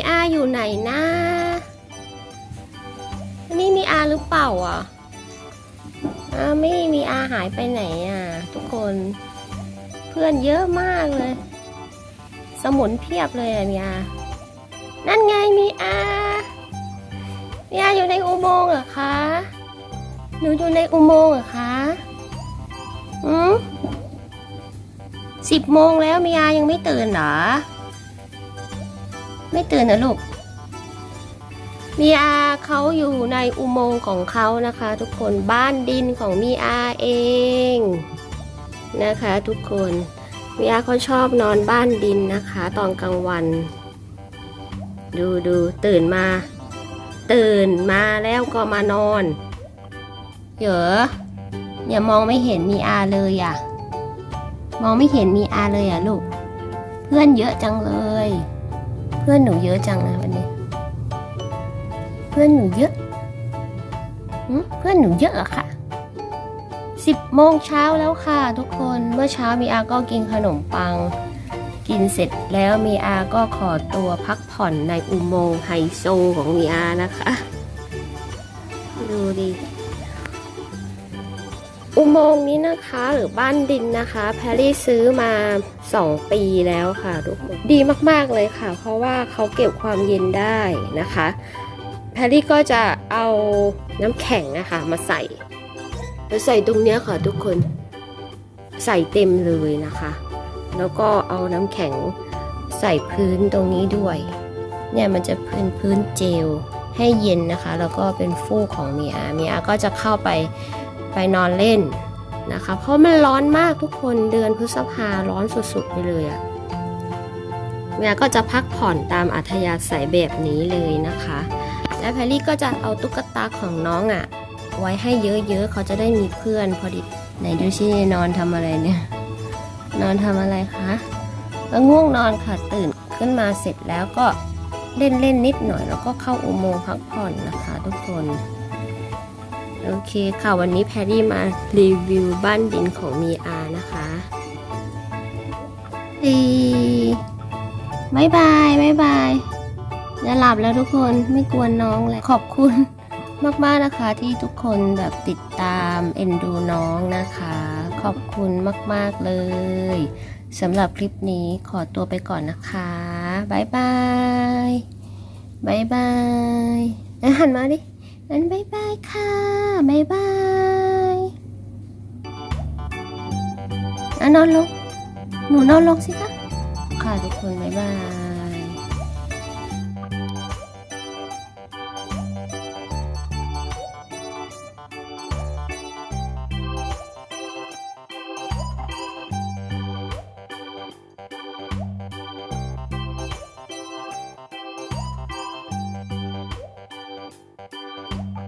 มีอาอยู่ไหนนะอันนี่มีอาหรือเปล่าอะอาไม่มีอาหายไปไหนอะ ทุกคนเพื่อนเยอะมากเลย สมุนเพียบเลยอะมีอานั่นไงมีอามีอาอยู่ในอุโมงค์เหรอคะหนูอยู่ในอุโมงค์เหรอคะอืมสิบโมงแล้วมีอายังไม่ตื่นเหรอ ไม่ตื่นนะลูกมีอาเขาอยู่ในอุโมงค์ของเขานะคะ ทุกคนบ้านดินของมีอาเองนะคะ ทุกคนมีอาเขาชอบนอนบ้านดินนะคะ ตอนกลางวัน ดูดูตื่นมา ตื่นมาแล้วก็มานอนเหรออย่ามองไม่เห็นมีอาเลยอะมองไม่เห็นมีอาเลยอะลูก เพื่อนเยอะจังเลย พื่อนหนูเยอะจังนะวันนี้ เพื่อนหนูเยอะเพื่อนหนูเยอะอะค่ะสิบโมงเช้าแล้วค่ะทุกคนเมื่อเช้ามีอาก็กินขนมปัง กินเสร็จแล้วมีอาก็ขอตัวพักผ่อนในอุโมงค์ไฮโซของมีอานะคะ ดูดิ อุโมงค์นี้นะคะหรือบ้านดินนะคะแพรรี่ซื้อมา 2 ปีแล้วค่ะทุกคนดีมากๆเลยค่ะ เพราะว่าเขาเก็บความเย็นได้นะคะแพรรี่ก็จะเอาน้ำแข็งนะคะมาใส่แล้วใส่ตรงเนี้ยค่ะทุกคนใส่เต็มเลยนะคะ แล้วก็เอาน้ำแข็งใส่พื้นตรงนี้ด้วย เนี่ยมันจะพื้นพื้นเจลให้เย็นนะคะ แล้วก็เป็นฟูกของเมียเมียก็จะเข้าไป ไปนอนเล่นนะคะ เพราะมันร้อนมากทุกคนเดือนพฤษภาร้อนสุดๆไปเลยอะเมียก็จะพักผ่อนตามอัธยาศัยแบบนี้เลยนะคะ และแพรรี่ก็จะเอาตุ๊กตาของน้องอะไว้ให้เยอะๆเขาจะได้มีเพื่อนพอดีไหนดูชินอนทำอะไรเนี่ย นอนทำอะไรคะก็ง่วงนอนค่ะตื่นขึ้นมาเสร็จแล้วก็เล่นเล่นนิดหน่อยแล้วก็เข้าอุโมงค์พักผ่อนนะคะทุกคน โอเคค่ะ วันนี้แพรรี่มารีวิวบ้านดินของมีอานะคะดีบายบายบายบายจะหลับแล้วทุกคนไม่กวนน้องเลยขอบคุณมากๆนะคะที่ทุกคนแบบติดตามเอ็นดูน้องนะคะ ขอบคุณมาก ๆ เลยสำหรับคลิปนี้ขอตัวไปก่อนนะคะบายบายบายบายเอ้ยหันมาดิ งั้นบายบายค่ะบายบายอะนอนลง หนูนอนลงสิคะ ค่ะทุกคนบายบาย